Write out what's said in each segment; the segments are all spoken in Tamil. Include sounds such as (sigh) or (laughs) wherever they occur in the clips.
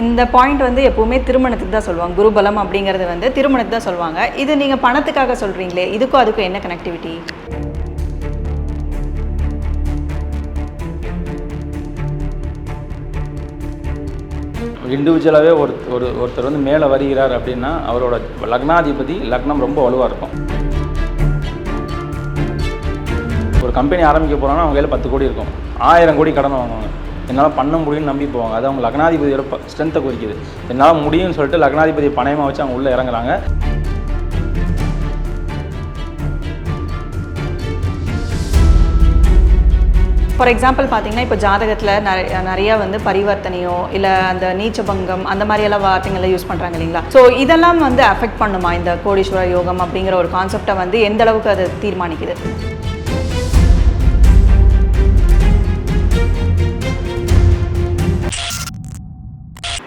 இந்த பாயிண்ட் வந்து எப்பவுமே திருமணத்துக்கு தான் சொல்லுவாங்க. குருபலம் அப்படிங்கிறது வந்து திருமணத்துக்கு தான் சொல்லுவாங்க. இது நீங்க பணத்துக்காக சொல்றீங்களே இதுக்கும் அதுக்கும் என்ன கனெக்டிவிட்டி இண்டிவிஜுவலாகவே ஒரு ஒரு ஒருத்தர் வந்து மேலே வருகிறார் அப்படின்னா அவரோட லக்னாதிபதி லக்னம் ரொம்ப வலுவாக இருக்கும். ஒரு கம்பெனி ஆரம்பிக்க போகிறாங்கன்னா அவங்க கையில் பத்து கோடி இருக்கும். ஆயிரம் கோடி கடன் வாங்குவாங்க. என்னால் பண்ண முடியும்னு நம்பி போவாங்க. அது அவங்க லக்னாதிபதியோட ஸ்ட்ரென்த்தை குறிக்குது. என்னால் முடியும்னு சொல்லிட்டு லக்னாதிபதி பணயமாக வச்சு அவங்க உள்ளே இறங்குறாங்க. ஃபார் எக்ஸாம்பிள் பார்த்தீங்கன்னா இப்போ ஜாதகத்தில் நிறைய நிறைய வந்து பரிவர்த்தனையோ இல்லை அந்த நீச்சபங்கம் அந்த மாதிரியெல்லாம் வார்த்தைகளை யூஸ் பண்ணுறாங்க இல்லைங்களா? ஸோ இதெல்லாம் வந்து அஃபெக்ட் பண்ணுமா இந்த கோடீஸ்வர யோகம் அப்படிங்கிற ஒரு கான்செப்டை வந்து எந்த அளவுக்கு அது தீர்மானிக்குது?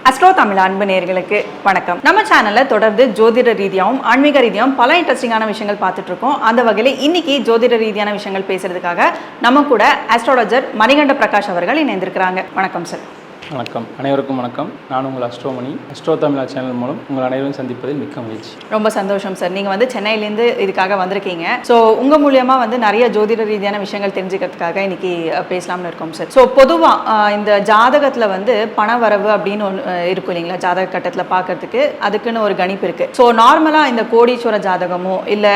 அஸ்ட்ரோ தமிழ் அன்பு நேர்களுக்கு வணக்கம். நம்ம சேனல்ல தொடர்ந்து ஜோதிட ரீதியாகவும் ஆன்மீக ரீதியாகவும் பல இன்ட்ரெஸ்டிங்கான விஷயங்கள் பார்த்துட்டு இருக்கோம் அந்த வகையில் இன்னைக்கு ஜோதிட ரீதியான விஷயங்கள் பேசுறதுக்காக நம்ம கூட அஸ்ட்ராலஜர் மணிகண்ட பிரகாஷ் அவர்கள் இணைந்திருக்கிறாங்க. வணக்கம் சார் வணக்கம். அனைவருக்கும் வணக்கம். நான் உங்கள் அஸ்ட்ரோமணி. அஸ்ட்ரோ தமிழா சேனல் மூலம் உங்கள் அனைவரும் சந்திப்பதில் மிக்க மகிழ்ச்சி. ரொம்ப சந்தோஷம் சார் நீங்கள் வந்து சென்னையிலேருந்து இதுக்காக வந்திருக்கீங்க. ஸோ உங்கள் மூலியமாக வந்து நிறைய ஜோதிட ரீதியான விஷயங்கள் தெரிஞ்சுக்கிறதுக்காக இன்னைக்கு பேசலாம்னு இருக்கோம் சார் ஸோ பொதுவாக இந்த ஜாதகத்தில் வந்து பண வரவு அப்படின்னு ஒன்று இருக்கும் இல்லைங்களா? ஜாதக கட்டத்தில் பார்க்கறதுக்கு அதுக்குன்னு ஒரு கணிப்பு இருக்குது ஸோ நார்மலாக இந்த கோடீஸ்வர ஜாதகமோ இல்லை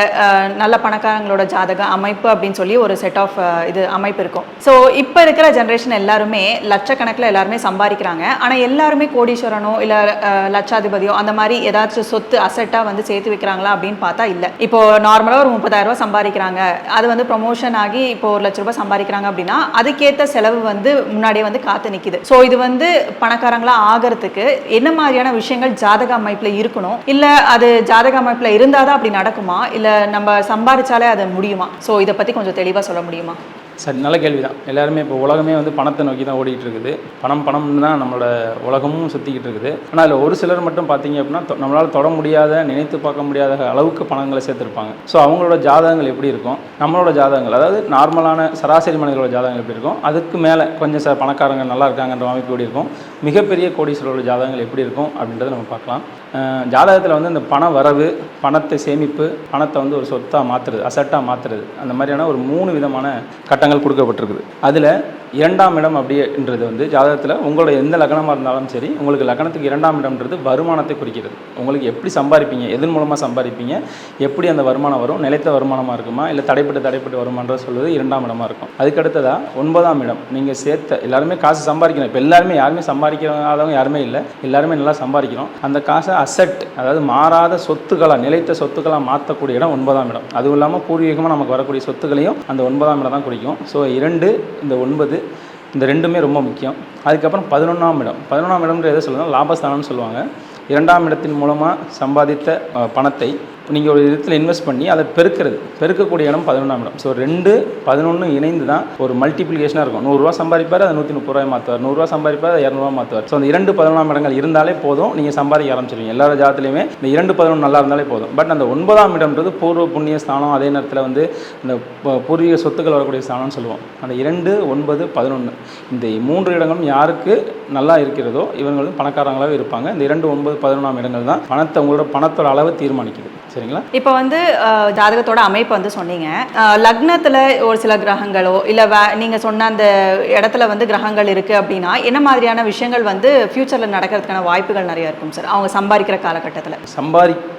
நல்ல பணக்காரங்களோட ஜாதக அமைப்பு அப்படின்னு சொல்லி ஒரு செட் ஆஃப் இது அமைப்பு இருக்கும். ஸோ இப்போ இருக்கிற ஜென்ரேஷன் எல்லாருமே லட்சக்கணக்கில் எல்லாருமே சம்பாதிக்கிறாங்க. ஆனால் எல்லாருமே கோடீஸ்வரனோ இல்லை லட்சாதிபதியோ அந்த மாதிரி ஏதாச்சும் சொத்து அசெட்டாக வந்து சேர்த்து வைக்கிறாங்களா அப்படின்னு பார்த்தா இல்லை. இப்போ நார்மலாக ஒரு முப்பதாயிரம் ரூபா சம்பாதிக்கிறாங்க. அது வந்து ப்ரொமோஷன் ஆகி இப்போ ஒரு லட்ச ரூபாய் சம்பாதிக்கிறாங்க அப்படின்னா அதுக்கேற்ற செலவு வந்து முன்னாடியே வந்து காத்து நிற்கிது ஸோ இது வந்து பணக்காரங்களாக ஆகிறதுக்கு என்ன மாதிரியான விஷயங்கள் ஜாதக அமைப்பில் இருக்கணும்? இல்லை அது ஜாதக அமைப்பில் இருந்தால் தான் அப்படி நடக்குமா? இல்லை நம்ம சம்பாதிச்சாலே அது முடியுமா? ஸோ இதை பற்றி கொஞ்சம் தெளிவாக சொல்ல முடியுமா? சரி நல்ல கேள்வி தான் எல்லாருமே இப்போ உலகமே வந்து பணத்தை நோக்கி தான் ஓடிக்கிட்டு இருக்குது பணம் பணம்னு தான் நம்மளோட உலகமும் சுற்றிக்கிட்டு இருக்குது. ஆனால் அதில் ஒரு சிலர் மட்டும் பார்த்தீங்க அப்படின்னா தொ- நம்மளால் தொட முடியாத நினைத்து பார்க்க முடியாத அளவுக்கு பணங்களை சேர்த்துருப்பாங்க. ஸோ அவங்களோட ஜாதகங்கள் எப்படி இருக்கும்? நம்மளோட ஜாதகங்கள் அதாவது நார்மலான சராசரி மனிதர்களோட ஜாதகங்கள் எப்படி இருக்கும்? அதுக்கு மேலே கொஞ்சம் சார் பணக்காரங்க நல்லா இருக்காங்கன்ற அமைப்பு எப்படி இருக்கும்? மிகப்பெரிய கோடீஸ்வரர்கள் ஜாதகங்கள் எப்படி இருக்கும் அப்படின்றத நம்ம பார்க்கலாம். ஜாதகத்தில் வந்து இந்த பண வரவு பணத்தை சேமிப்பு பணத்தை வந்து ஒரு சொத்தாக மாற்றுறது அசட்டாக மாற்றுறது அந்த மாதிரியான ஒரு மூணு விதமான கட்டங்கள் கொடுக்கப்பட்டிருக்குது. அதில் இரண்டாம் இடம் அப்படின்றது வந்து ஜாதகத்தில் உங்களோட எந்த லக்னமாக இருந்தாலும் சரி உங்களுக்கு லக்னத்துக்கு இரண்டாம் இடம்ன்றது வருமானத்தை குறிக்கிறது. உங்களுக்கு எப்படி சம்பாதிப்பீங்க? எதன் மூலமாக சம்பாதிப்பீங்க? எப்படி அந்த வருமானம் வரும்? நிலைத்த வருமானமாக இருக்குமா? இல்லை தடைப்பட்டு தடைப்பட்டு வருமானன்ற சொல்வது இரண்டாம் இடமாக இருக்கும். அதுக்கடுத்ததாக ஒன்பதாம் இடம். நீங்கள் சேர்த்த எல்லாருமே காசு சம்பாதிக்கணும். இப்போ எல்லாருமே யாருமே சம்பாதிக்காதவங்க யாருமே இல்லை. எல்லாருமே நல்லா சம்பாதிக்கிறோம். அந்த காசை அசட் அதாவது மாறாத சொத்துக்களாக நிலைத்த சொத்துக்களாக மாற்றக்கூடிய இடம் ஒன்பதாம் இடம். அதுவும் இல்லாமல் பூர்வீகமாக நமக்கு வரக்கூடிய சொத்துக்களையும் அந்த ஒன்பதாம் இடம் தான் குறிக்கும். ஸோ இரண்டு இந்த ஒன்பது இந்த ரெண்டுமே ரொம்ப முக்கியம். அதுக்கப்புறம் பதினொன்றாம் இடம். பதினொன்றாம் இடம்ன்ற எதை சொல்லுவாங்க லாபஸ்தானம்னு சொல்லுவாங்க. இரண்டாம் இடத்தின் மூலமாக சம்பாதித்த பணத்தை நீங்கள் ஒரு இடத்துல இன்வெஸ்ட் பண்ணி அதை பெருக்கிறது. பெருக்கக்கூடிய இடம் பதினொன்றாம் இடம். ஸோ ரெண்டு பதினொன்று இணைந்து தான் ஒரு மல்டிப்ளிகேஷனாக இருக்கும். நூறுரூவா சம்பாதிப்பார் அதை நூற்றி முப்பது ரூபாய் மாற்றுவார் நூறுரூவா சம்பாதிப்பார் அதை இரநூறுவா மாற்றுவார் ஸோ அந்த இரண்டு பதினொன்றாம் இடங்கள் இருந்தாலே போதும். நீங்கள் சம்பாதிக்க ஆரம்பிச்சிருவீங்க. எல்லா ஜாதத்துலையுமே இந்த இரண்டு பதினொன்று நல்லா இருந்தாலே போதும். பட் அந்த ஒன்பதாம் இடம்ன்றது பூர்வ புண்ணிய ஸ்தானம். அதே நேரத்தில் வந்து இந்த ப- பூர்வீக சொத்துக்கள் வரக்கூடிய ஸ்தானம்னு சொல்லுவோம். அந்த இரண்டு ஒன்பது பதினொன்று இந்த மூன்று இடங்களும் யாருக்கு நல்லா இருக்கிறதோ இவங்களும் பணக்காரங்களாகவே இருப்பாங்க. இந்த இரண்டு ஒன்பது பதினொன்றாம் இடங்கள் தான் பணத்தை உங்களோட பணத்தோட அளவு தீர்மானிக்குது. சரிங்களா? இப்போ வந்து ஜாதகத்தோட அமைப்பு வந்து சொன்னீங்க. லக்னத்துல ஒரு சில கிரகங்களோ இல்ல வே நீங்க சொன்ன அந்த இடத்துல வந்து கிரகங்கள் இருக்கு அப்படின்னா என்ன மாதிரியான விஷயங்கள் வந்து ஃபியூச்சர்ல நடக்கிறதுக்கான வாய்ப்புகள் நிறைய இருக்கும் சார் அவங்க சம்பாதிக்கிற காலகட்டத்துல.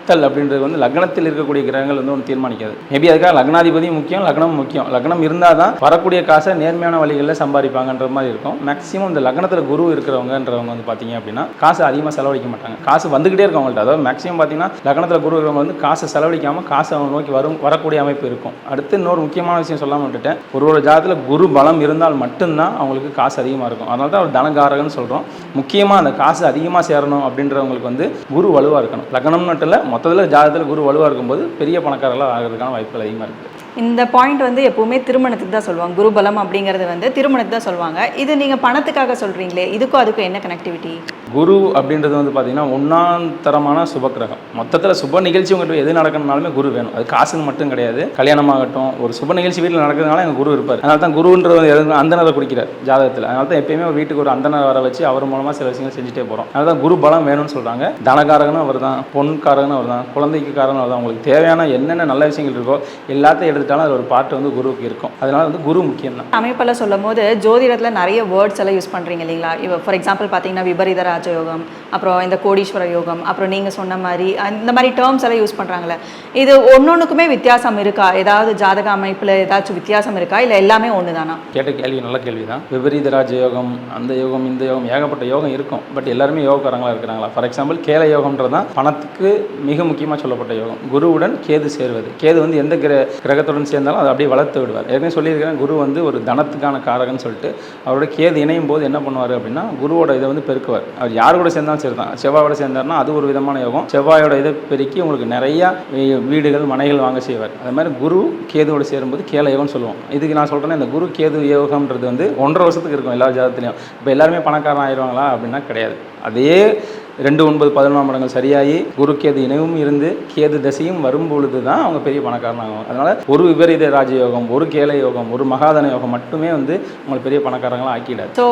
சம்பாதித்தல் அப்படின்றது வந்து லக்னத்தில் இருக்கக்கூடிய கிரகங்கள் வந்து ஒன்று தீர்மானிக்காது. மேபி அதுக்காக லக்னாதிபதியும் முக்கியம் லக்னம் முக்கியம். லக்னம் இருந்தால் தான் வரக்கூடிய காசை நேர்மையான வழிகளில் சம்பாதிப்பாங்கன்ற மாதிரி இருக்கும். மேக்ஸிமம் இந்த லக்னத்தில் குரு இருக்கிறவங்கன்றவங்க வந்து பார்த்தீங்க அப்படின்னா காசு அதிகமாக செலவழிக்க மாட்டாங்க. காசு வந்துகிட்டே இருக்கும் அவங்கள்ட்ட. அதாவது மேக்ஸிமம் பார்த்தீங்கன்னா லக்னத்தில் குரு இருக்கிறவங்க வந்து காசை செலவழிக்காமல் காசு அவங்க நோக்கி வரும் வரக்கூடிய அமைப்பு இருக்கும். அடுத்து இன்னொரு முக்கியமான விஷயம் சொல்லாமல் விட்டுட்டேன். ஒரு ஒரு ஜாதத்தில் குரு பலம் இருந்தால் மட்டும்தான் அவங்களுக்கு காசு அதிகமாக இருக்கும். அதனால தான் அவர் தனகாரகன்னு சொல்கிறோம் முக்கியமாக அந்த காசு அதிகமாக சேரணும் அப்படின்றவங்களுக்கு வந்து குரு வலுவாக இருக்கணும். லக்னம் மட்டும் இல்லை மொத்தத்தில் ஜாதகத்தில் குரு வலுவாக இருக்கும்போது பெரிய பணக்காரர்களாக ஆகிறதுக்கான வாய்ப்புகள் அதிகமாக இருக்குது இந்த பாயிண்ட் வந்து எப்பவுமே திருமணத்துக்கு தான் சொல்லுவாங்க. குருபலம் அப்படிங்கிறது வந்து திருமணத்துக்கு தான் சொல்லுவாங்க. இது நீங்க பணத்துக்காக சொல்றீங்களே இதுக்கும் அதுக்கும் என்ன கனெக்டிவிட்டி குரு அப்படின்றது வந்து பார்த்தீங்கன்னா ஒன்னாந்தரமான சுபக்கிரகம். மொத்தத்தில் சுப நிகழ்ச்சி உங்கள்கிட்ட எது நடக்கணும்னாலுமே குரு வேணும். அது காசுக்கு மட்டும் கிடையாது. கல்யாணமாகட்டும் ஒரு சுப நிகழ்ச்சி வீட்டில் நடக்கிறதுனால எங்கள் குரு இருப்பார். அதனால தான் குருன்றது வந்து எதுவும் அந்தனரை குறிக்கிறார் ஜாதகத்தில். அதனால தான் எப்பயுமே ஒரு வீட்டுக்கு ஒரு அந்தனர் வர வச்சு அவர் மூலமாக சில விஷயங்கள் செஞ்சுட்டே போகிறோம் அதனால தான் குரு பலம் வேணும்னு சொல்கிறாங்க தனகாரகனும் அவர் தான் பொன்காரகனும் அவர் தான் குழந்தைக்கு காரகனும் அவர் தான் உங்களுக்கு தேவையான என்னென்ன நல்ல விஷயங்கள் இருக்கோ எல்லாத்தையும் எடுத்துட்டாலும் அது ஒரு பாட்டு வந்து குருவுக்கு இருக்கும். அதனால வந்து குரு முக்கியம் தான் அமைப்பில் சொல்லும் போது ஜோதிடத்தில் நிறைய வேர்ட்ஸ் எல்லாம் யூஸ் பண்ணுறீங்க இல்லைங்களா? இப்போ ஃபார் எக்ஸாம்பிள் பார்த்தீங்கன்னா விபரீத ராஜயோகம் அப்புறம் இந்த கோடீஸ்வர யோகம் அப்புறம் நீங்கள் சொன்ன மாதிரி இந்த மாதிரி டேர்ம்ஸ் எல்லாம் யூஸ் பண்ணுறாங்களே இது ஒன்னொன்றுக்குமே வித்தியாசம் இருக்கா? ஏதாவது ஜாதக அமைப்பில் ஏதாச்சும் வித்தியாசம் இருக்கா? இல்லை எல்லாமே ஒன்று தானா கேட்ட கேள்வி நல்ல கேள்வி தான் விபரீத ராஜ யோகம் அந்த யோகம் இந்த யோகம் ஏகப்பட்ட யோகம் இருக்கும். பட் எல்லாருமே யோகக்காரங்களாக இருக்கிறாங்களா? ஃபார் எக்ஸாம்பிள் கேல யோகம்ன்றது தான் பணத்துக்கு மிக முக்கியமாக சொல்லப்பட்ட யோகம். குருவுடன் கேது சேர்வது. கேது வந்து எந்த கிர கிரகத்துடன் சேர்ந்தாலும் அதை அப்படியே வளர்த்து விடுவார். ஏற்கனவே சொல்லியிருக்கிறேன் குரு வந்து ஒரு தனத்துக்கான காரகன்னு சொல்லிட்டு அவரோட கேது இணையும் போது என்ன பண்ணுவார் அப்படின்னா குருவோட இதை வந்து பெருக்குவார். அவர் யார் கூட சேர்ந்தாலும் சரி தான் செவ்வாயோட சேர்ந்தார்னா அது ஒரு விதமான யோகம். செவ்வாயோட இதை பெருக்கி உங்களுக்கு நிறையா வீ- வீடுகள் மனைகள் வாங்க செய்வார். அதே மாதிரி குரு கேதுவோட சேரும்போது கேல யோகம்னு சொல்லுவோம். இதுக்கு நான் சொல்கிறேன்னா இந்த குரு கேது யோகம்ன்றது வந்து ஒன்றரை வருஷத்துக்கு இருக்கும் எல்லா ஜாதத்துலையும் இப்போ எல்லாருமே பணக்காரன் ஆயிடுவாங்களா? அப்படின்னா கிடையாது. அதே ரெண்டு ஒன்பது பதினொன்றாம் இடங்கள் சரியாகி குரு கேது இணைவும் இருந்து கேது தசையும் வரும் பொழுது தான் அவங்க பெரிய பணக்காரன் ஆகும் அதனால ஒரு விபரீத ராஜயோகம் ஒரு கேல யோகம் ஒரு மகாதன யோகம் மட்டுமே வந்து உங்களை பெரிய பணக்காரங்களா ஆக்கிடாது ஸோ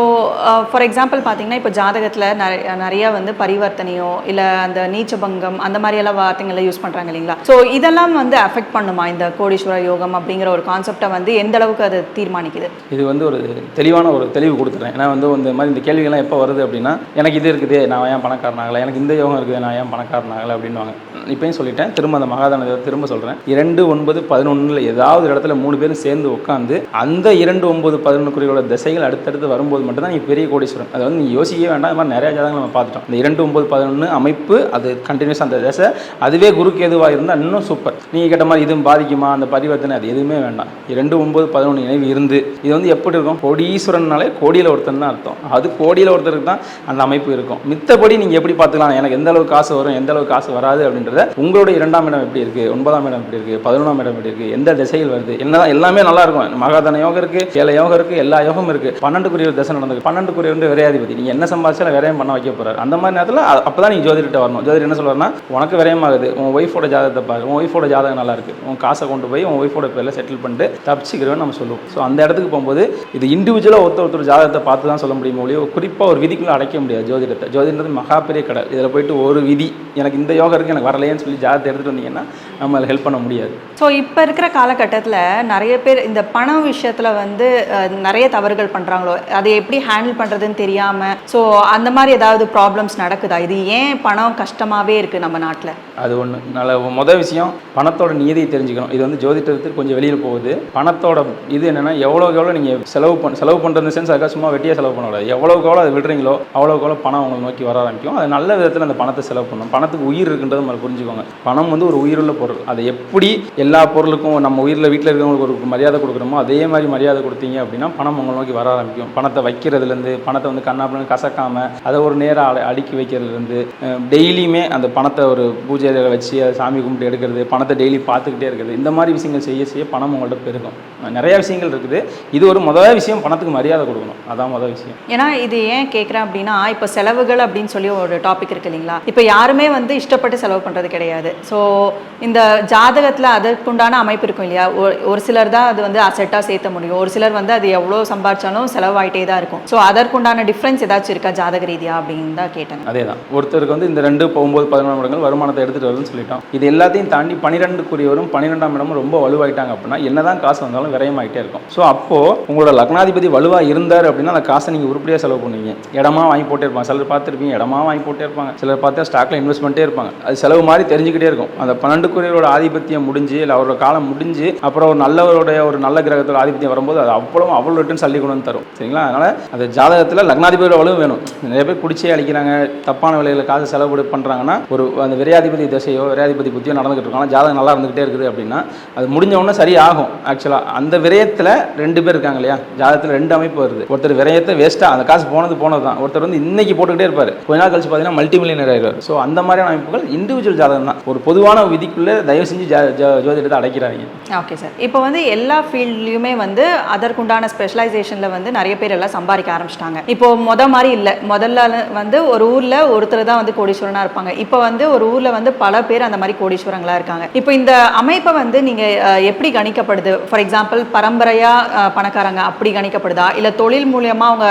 ஃபார் எக்ஸாம்பிள் பார்த்தீங்கன்னா இப்போ ஜாதகத்தில் நிறைய நிறைய வந்து பரிவர்த்தனையோ இல்லை அந்த நீச்சபங்கம் அந்த மாதிரி எல்லாம் வார்த்தைகளை யூஸ் பண்ணுறாங்க இல்லைங்களா? ஸோ இதெல்லாம் வந்து அஃபெக்ட் பண்ணுமா இந்த கோடீஸ்வர யோகம் அப்படிங்கிற ஒரு கான்செப்டை வந்து எந்த அளவுக்கு அது தீர்மானிக்குது? இது வந்து ஒரு தெளிவான ஒரு தெளிவு கொடுத்துறேன். ஏன்னா வந்து இந்த மாதிரி இந்த கேள்விகள்லாம் எப்போ வருது அப்படின்னா எனக்கு இது இருக்குது நான் ஏன் பணக்காரன்? பணக்காரனாகலை. எனக்கு இந்த யோகம் இருக்குது நான் ஏன் பணக்காரன் ஆகலை அப்படின்வாங்க இப்பயும் சொல்லிட்டேன். திரும்ப அந்த மகாதான திரும்ப சொல்கிறேன் இரண்டு ஒன்பது பதினொன்றில் ஏதாவது இடத்துல மூணு பேரும் சேர்ந்து உட்காந்து அந்த இரண்டு ஒன்பது பதினொன்று குறியோட திசைகள் அடுத்தடுத்து வரும்போது மட்டும்தான் நீ பெரிய கோடீஸ்வரன். அதை வந்து நீ யோசிக்கவே வேண்டாம். இந்த மாதிரி நிறைய ஜாதகங்கள் நம்ம பார்த்துட்டோம். இந்த இரண்டு ஒன்பது பதினொன்று அமைப்பு அது கண்டினியூஸ் அந்த திசை. அதுவே குருக்கு எதுவாக இருந்தால் இன்னும் சூப்பர் நீங்கள் கேட்ட மாதிரி இதுவும் பாதிக்குமா? அந்த பரிவர்த்தனை அது எதுவுமே வேண்டாம். இரண்டு ஒன்பது பதினொன்று இணைவு இருந்து. இது வந்து எப்படி இருக்கும்? கோடீஸ்வரன்னாலே கோடியில் ஒருத்தன் தான் அர்த்தம். அது கோடியில் ஒருத்தருக்கு தான் அந்த அமைப்பு இருக்கும். மித்தபடி நீங்கள் எப்படி பார்த்துக்கலாம்? எனக்கு எந்த அளவுக்கு காசு வரும் எந்த அளவுக்கு காசு வராது அப்படின்றத உங்களோட இரண்டாம் இடம் எப்படி இருக்குது ஒன்பதாம் இடம் எப்படி இருக்குது பதினொன்றாம் இடம் எப்படி இருக்குது எந்த திசையில் வருது என்னதான் எல்லாமே நல்லா இருக்கும். மகாதன யோகம் இருக்குது ஏழை யோகம் இருக்குது எல்லா யோகமும் இருக்குது பன்னெண்டுக்குரிய ஒரு தசை நடந்தது பன்னெண்டுக்குரிய வந்து விரையாதிபதி. நீங்கள் என்ன சம்பாதிச்சாலும் விரையம் பண்ண வைக்க போறாரு. அந்த மாதிரி நேரத்தில் அப்போ தான் நீங்கள் ஜோதிடர்கிட்ட வரணும். ஜோதிடர் என்ன சொல்லுவாருன்னா உனக்கு விரயமாகுது. உன் ஒய்ஃபோட ஜாதகத்தை பாரு. உன் ஒய்ஃபோட ஜாதகம் நல்லா இருக்கு. உன் காசை கொண்டு போய் உன் ஒய்ஃபோட பேரில் செட்டில் பண்ணிட்டு தப்பிச்சுக்கிறவன் நம்ம சொல்லுவோம். ஸோ அந்த இடத்துக்கு போகும்போது இது இண்டிவிஜுவலாக ஒருத்தர் ஒருத்தர் ஜாதகத்தை பார்த்து தான் சொல்ல முடியும் ஒழியோ குறிப்பாக ஒரு விதிக்குள்ள அடைக்க முடியாது ஜோதிடத்தை. ஜோதிடத்தை மகா பெரிய கடை. இதில் போயிட்டு ஒரு விதி எனக்கு இந்த யோகம் இருக்குது எனக்கு வரலையேன்னு சொல்லி ஜாதகத்தை எடுத்துகிட்டு வந்தீங்கன்னா நம்ம ஹெல்ப் பண்ண முடியாது. ஸோ இப்போ இருக்கிற காலகட்டத்தில் நிறைய பேர் இந்த பணம் விஷயத்தில் வந்து நிறைய தவறுகள் பண்ணுறாங்களோ அதை எப்படி ஹேண்டில் பண்ணுறதுன்னு தெரியாமல் ஸோ அந்த மாதிரி ஏதாவது ப்ராப்ளம்ஸ் நடக்குதா? இது ஏன் பணம் கஷ்டமாகவே இருக்குது நம்ம நாட்டில்? அது ஒன்று நல்ல மொதல் விஷயம் பணத்தோட நியதியை தெரிஞ்சுக்கணும். இது வந்து ஜோதிடத்துக்கு கொஞ்சம் வெளியில் போகுது. பணத்தோட இது என்னென்னா எவ்வளோக்கு எவ்வளோ நீங்கள் செலவு பண்ண செலவு பண்ணுறது சென்ஸ் அதுக்காக சும்மா வெட்டியாக செலவு பண்ணக்கூடாது. எவ்வளோக்கு எவ்வளோ அதை விடுறீங்களோ அவ்வளோக்கு எவ்வளோ பணம் உங்களை நோக்கி வர ஆரம்பிக்கும். அது நல்ல விதத்தில் அந்த பணத்தை செலவு பண்ணணும். பணத்துக்கு உயிர் இருக்குன்றது நம்ம புரிஞ்சுக்கோங்க. பணம் வந்து ஒரு உயிருள்ள பொருள். அதை எப்படி எல்லா பொருளுக்கும் நம்ம உயிரில் வீட்டில் இருக்கிறவங்களுக்கு ஒரு மரியாதை கொடுக்குறோமோ அதே மாதிரி மரியாதை கொடுத்தீங்க அப்படின்னா பணம் உங்களை நோக்கி வர ஆரம்பிக்கும். பணத்தை வைக்கிறதுலேருந்து பணத்தை வந்து கண்ணாப்பின்னு கசக்காமல் அதை ஒரு நேரம் அட- அடுக்கி வைக்கிறதுலேருந்து டெய்லியுமே அந்த பணத்தை ஒரு பூஜையில் வச்சு அதை சாமி கும்பிட்டு எடுக்கிறது பணத்தை டெய்லி பார்த்துக்கிட்டே இருக்கிறது இந்த மாதிரி விஷயங்கள் செய்ய செய்ய பணம் உங்கள்கிட்ட பெருகும். நிறைய விஷயங்கள் இருக்குது. இது ஒரு முதல் விஷயம் பணத்துக்கு மரியாதை கொடுக்கணும். அதான் முதல் விஷயம். ஏன்னா இது ஏன் கேட்குறேன் அப்படின்னா இப்போ செலவுகள் அப்படின்னு சொல்லி ஒரு டாபிக் இருக்கு இல்லைங்களா? இப்போ யாருமே வந்து இஷ்டப்பட்டு செலவு பண்ணுறது கிடையாது. ஸோ இந்த ஜாதகத்தில் அதற்குண்டான அமைப்பு இருக்கும் இல்லையா? ஒரு- ஒரு சிலர் தான் அது வந்து அசெட்டாக சேர்த்த முடியும். ஒரு சிலர் வந்து அது எவ்வளோ சம்பாதிச்சாலும் செலவாயிட்டே தான் இருக்கும். ஸோ அதற்குண்டான டிஃப்ரென்ஸ் ஏதாச்சும் இருக்கா ஜாதக ரீதியா அப்படின்னு தான் கேட்டேன். அதே தான் ஒருத்தருக்கு வந்து இந்த ரெண்டு ஒம்பது பதினொன்று இடங்கள் வருமானத்தை எடுத்துகிட்டு வருதுன்னு சொல்லிட்டோம். இது எல்லாத்தையும் தாண்டி பன்னிரெண்டுக்குரியவரும் பன்னிரெண்டாம் இடமும் ரொம்ப வலுவாயிட்டாங்க அப்படின்னா என்னதான் காசு வந்தாலும் விரயமாயிட்டே இருக்கும். ஸோ அப்போது உங்களோட லக்னாதிபதி வலுவாக இருந்தார் அப்படின்னா அந்த காசை நீங்கள் உருப்படியாக செலவு பண்ணுவீங்க. இடமா வாங்கி போட்டே இருப்பாங்க சிலர் பார்த்துருப்பீங்க இடமா வாங்கி வாங்கி போட்டே இருப்பாங்க. சிலர் பார்த்தா ஸ்டாக்ல இன்வெஸ்ட்மெண்ட்டே இருப்பாங்க. அது செலவு மாதிரி தெரிஞ்சுக்கிட்டே இருக்கும். அந்த பன்னெண்டு குறையோட ஆதிபத்தியம் முடிஞ்சு இல்லை அவரோட காலம் முடிஞ்சு அப்புறம் ஒரு நல்லவருடைய ஒரு நல்ல கிரகத்தோட ஆதிபத்தியம் வரும்போது அது அவ்வளோ அவ்வளோ ரிட்டர்ன் சல்லி கொண்டு வந்து தரும். சரிங்களா? அதனால அந்த ஜாதகத்தில் லக்னாதிபதியோட வலுவும் வேணும். நிறைய பேர் குடிச்சே அழிக்கிறாங்க தப்பான விலையில காசு செலவு பண்ணுறாங்கன்னா ஒரு அந்த விரையாதிபதி திசையோ விரையாதிபதி புத்தியோ நடந்துகிட்டு இருக்காங்க ஜாதகம் நல்லா இருந்துகிட்டே இருக்குது அப்படின்னா அது முடிஞ்ச உடனே ஆகும் ஆக்சுவலாக அந்த விரயத்தில் ரெண்டு பேர் இருக்காங்க இல்லையா? ஜாதகத்தில் ரெண்டு அமைப்பு வருது. ஒருத்தர் விரயத்தை வேஸ்ட்டாக அந்த காசு போனது போனது தான் ஒருத்தர் வந்து இன்னைக்கு போட்டுக்கிட்டே இருப்பார். கொஞ்ச நாள் கழிச்சு பார்த்தீங்கன்னா மல்டி மில்லியனர் ஆயிடுவார். ஸோ அந்த மாதிரியான அமைப்புகள் இண்டிவிஜுவல் ஜாதகம் தான் ஒரு பொதுவான விதிக்குள்ளே தயவு செஞ்சு ஜோதிடத்தை அடைக்கிறாங்க ஓகே சார் இப்போ வந்து எல்லா ஃபீல்ட்லையுமே வந்து அதற்குண்டான ஸ்பெஷலைசேஷனில் வந்து நிறைய பேர் எல்லாம் சம்பாதிக்க ஆரம்பிச்சிட்டாங்க. இப்போ மொத மாதிரி இல்லை. முதல்ல வந்து ஒரு ஊரில் ஒருத்தர் தான் வந்து கோடீஸ்வரனாக இருப்பாங்க. இப்போ வந்து ஒரு ஊரில் வந்து பல பேர் அந்த மாதிரி கோடீஸ்வரங்களாக இருக்காங்க. இப்போ இந்த அமைப்பை வந்து நீங்கள் எப்படி கணிக்கப்படுது? ஃபார் எக்ஸாம்பிள் பரம்பரையாக பணக்காரங்க அப்படி கணிக்கப்படுதா? இல்லை தொழில் மூலியமாக அவங்க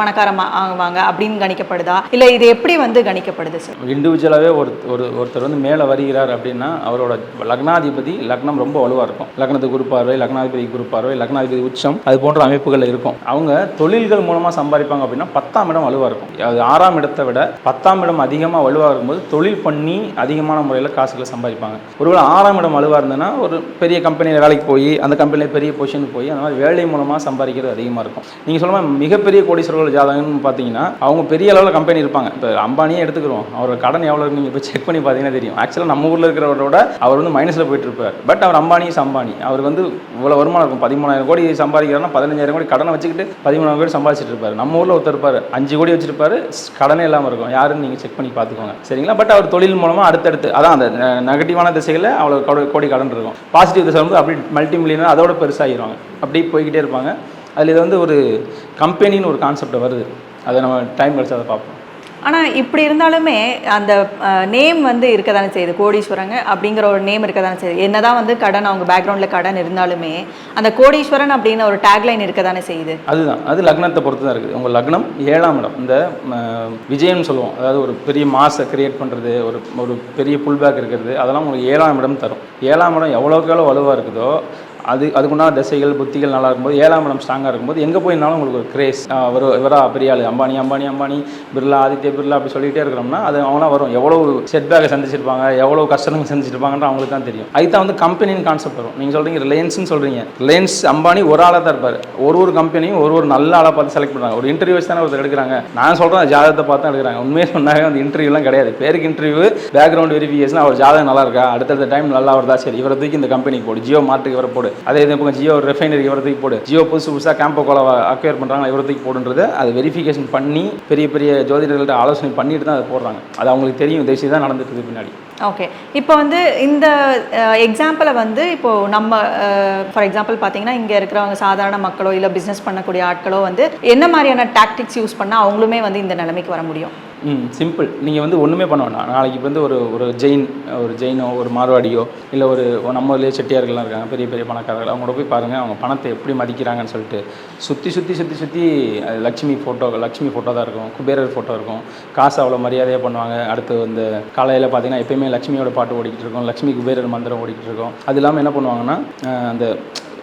பணக்காரம் ஆகுவாங்க அப்படின்னு கணிக்கப்படுதா? இல்லை இது எப்படி வந்து கணிக்கப்படுது சார் இண்டிவிஜுவலாகவே ஒரு ஒரு ஒருத்தர் வந்து மேலே வருகிறார் அப்படின்னா அவரோட லக்னாதிபதி லக்னம் ரொம்ப வலுவாக இருக்கும். லக்னத்துக்கு குரு பார்வை லக்னாதிபதி குரு பார்வை லக்னாதிபதி உச்சம் அது போன்ற அமைப்புகள் இருக்கும். அவங்க தொழில்கள் மூலமாக சம்பாதிப்பாங்க அப்படின்னா பத்தாம் இடம் வலுவாக இருக்கும். அது ஆறாம் இடத்தை விட பத்தாம் இடம் அதிகமாக வலுவாக இருக்கும்போது தொழில் பண்ணி அதிகமான முறையில் காசுகளை சம்பாதிப்பாங்க. ஒருவேளை ஆறாம் இடம் வலுவாக இருந்ததுன்னா ஒரு பெரிய கம்பெனியில் வேலைக்கு போய் அந்த கம்பெனியில் பெரிய பொசிஷனுக்கு போய் அந்த மாதிரி வேலை மூலமாக சம்பாதிக்கிறது அதிகமாக இருக்கும். நீங்கள் சொல்ல மிகப்பெரிய கோடீஸ்வரர்கள் ஜாதகம்னு பார்த்தீங்கன்னா அவங்க பெரிய அளவில் கம்பெனி இருப்பாங்க. இப்போ அம்பானியே எடுத்துக்கிறோம். அவரோட கடன் எவ்வளோ நீங்கள் போய் செக் பண்ணி பார்த்தீங்கன்னா தெரியும். ஆக்சுவலாக நம்ம ஊரில் இருக்கிறவரோட அவர் வந்து மைனஸில் போயிட்டு இருப்பார். பட் அவர் அம்பானி அம்பானி அவர் வந்து இவ்வளோ வருமானம் இருக்கும். பதிமூணாயிரம் கோடி சம்பாதிக்கிறாருன்னா பதினஞ்சாயிரம் கோடி கடனை வச்சுக்கிட்டு பதிமூணாயிரம் கோடி சம்பாதிச்சிட்டு இருப்பார். நம்ம ஊரில் ஒருத்தர் இருப்பார். அஞ்சு கோடி வச்சிருப்பாரு. கடனே இல்லாமல் இருக்கும். யாருன்னு நீங்கள் செக் பண்ணி பார்த்துக்கோங்க. சரிங்களா? பட் அவர் தொழில் மூலமாக அடுத்தடுத்து அதான் அந்த நெகட்டிவான திசைகளில் அவ்வளோ கோடி கோடி கடன் இருக்கும். பாசிட்டிவ் திசை வந்து அப்படி மல்டி மில்லியனர் அதோட பெருசாகிடுவாங்க அப்படி போய்கிட்டே இருப்பாங்க. அதில் இது வந்து ஒரு கம்பெனின்னு ஒரு கான்செப்ட் வருது. அதை நம்ம டைம் கழிச்சு அதை பார்ப்போம். ஆனால் இப்படி இருந்தாலுமே அந்த நேம் வந்து இருக்க தானே செய்யுது. கோடீஸ்வரங்க அப்படிங்கிற ஒரு நேம் இருக்க தானே செய்யுது. என்னதான் வந்து கடன் அவங்க பேக்ரவுண்டில் கடன் இருந்தாலுமே அந்த கோடீஸ்வரன் அப்படின்னு ஒரு டேக்லைன் இருக்க தானே செய்யுது. அதுதான். அது லக்னத்தை பொறுத்து தான் இருக்குது. உங்கள் லக்னம் ஏழாம் இடம். இந்த விஜயம்னு சொல்லுவோம். அதாவது ஒரு பெரிய மாஸை கிரியேட் பண்ணுறது ஒரு ஒரு பெரிய புல்பேக் இருக்கிறது அதெல்லாம் உங்களுக்கு ஏழாம் இடம் தரும். ஏழாம் இடம் எவ்வளோக்கு எவ்வளோ வலுவாக இருக்குதோ அது அதுக்குண்டான திசைகள் புத்திகள் நல்லா இருக்கும்போது ஏழாம் இடம் ஸ்ட்ராங்காக இருக்கும்போது எங்கே போயிருந்தாலும் உங்களுக்கு ஒரு கிரேஸ் ஒரு இவரா பெரிய ஆள் அம்பானி அம்பானி அம்பானி பிர்லா ஆதித்ய பிர்லா அப்படி சொல்லிகிட்டே இருக்கிறோம்னா அது அவங்களாம் வரும். எவ்வளோ செட்பேக்கை சந்திச்சிருப்பாங்க எவ்வளோ கஷ்டங்கள் சந்திச்சிருப்பாங்கன்ற அவங்களுக்கு தான் தெரியும். அதுதான் வந்து கம்பெனின்னு கான்செப்ட் வரும். நீங்கள் சொல்கிறீங்க ரிலையன்ஸ்னு சொல்கிறீங்க ரிலையன்ஸ் அம்பானி ஒரு ஆளாக தான் இருப்பார். ஒரு ஒரு கம்பெனியும் ஒரு ஒரு நல்ல ஆளாக பார்த்து செலக்ட் பண்ணுறாங்க ஒரு இன்டர்வியூஸ் தானே ஒருத்தர் எடுக்கிறாங்க. நான் சொல்கிறேன் ஜாதகத்தை பார்த்து தான் எடுக்கிறாங்க. உண்மையை சொன்னாங்க அந்த இன்டர்வியூலாம் கிடையாது. பேருக்கு இன்டர்வியூ பேக்ரவுண்ட் வெரிஃபிகேஷன் அவர் ஜாதகம் நல்லா இருக்கா? அடுத்தடுத்த டைம் நல்லா வருதா? சரி இவரை தூக்கி இந்த கம்பெனிக்கு போடு. ஜியோ மார்ட்டுக்கு இவரை போடு. அதே இது பக்கம் ஜியோ ரெஃபைனரி இவரத்துக்கு போடு. ஜியோ புதுசு புதுசாக கேம்போ கோலாவை அக்வேர் பண்ணுறாங்க இவரத்துக்கு போடுன்றது அது வெரிஃபிகேஷன் பண்ணி பெரிய பெரிய ஜோதிடர்கள்ட்ட ஆலோசனை பண்ணிட்டு தான் அதை போடுறாங்க. அது அவங்களுக்கு தெரியும் தேசிய தான் நடந்துட்டு இருக்கு பின்னாடி. ஓகே இப்போ வந்து இந்த எக்ஸாம்பிளை வந்து இப்போ நம்ம ஃபார் எக்ஸாம்பிள் பார்த்தீங்கன்னா இங்கே இருக்கிறவங்க சாதாரண மக்களோ இல்லை பிஸ்னஸ் பண்ணக்கூடிய ஆட்களோ வந்து என்ன மாதிரியான டாக்டிக்ஸ் யூஸ் பண்ணால் அவங்களுமே வந்து இந்த நிலைமைக்கு வர முடியும்? ம் சிம்பிள் நீங்கள் வந்து ஒன்றுமே பண்ண வேண்டாம் நாளைக்கு வந்து ஒரு ஒரு ஜெயின் ஒரு ஜெயினோ ஒரு மார்வாடியோ இல்லை ஒரு நம்மளே செட்டியார்கள்லாம் இருக்காங்க பெரிய பெரிய பணக்காரர்கள் அவங்களோட போய் பாருங்கள் அவங்க பணத்தை எப்படி மதிக்கிறாங்கன்னு சொல்லிட்டு. சுற்றி சுற்றி சுற்றி சுற்றி லக்ஷ்மி ஃபோட்டோ லக்ஷ்மி ஃபோட்டோ தான் இருக்கும் குபேரர் ஃபோட்டோ இருக்கும். காசு அவ்வளோ மரியாதையாக பண்ணுவாங்க. அடுத்து இந்த காலையில் பார்த்தீங்கன்னா எப்பயுமே லக்ஷ்மியோட பாட்டு ஓடிக்கிட்டு இருக்கும் லக்ஷ்மி குபேரர் மந்திரம் ஓடிக்கிட்டு இருக்கும். அது இல்லாமல் என்ன பண்ணுவாங்கன்னா அந்த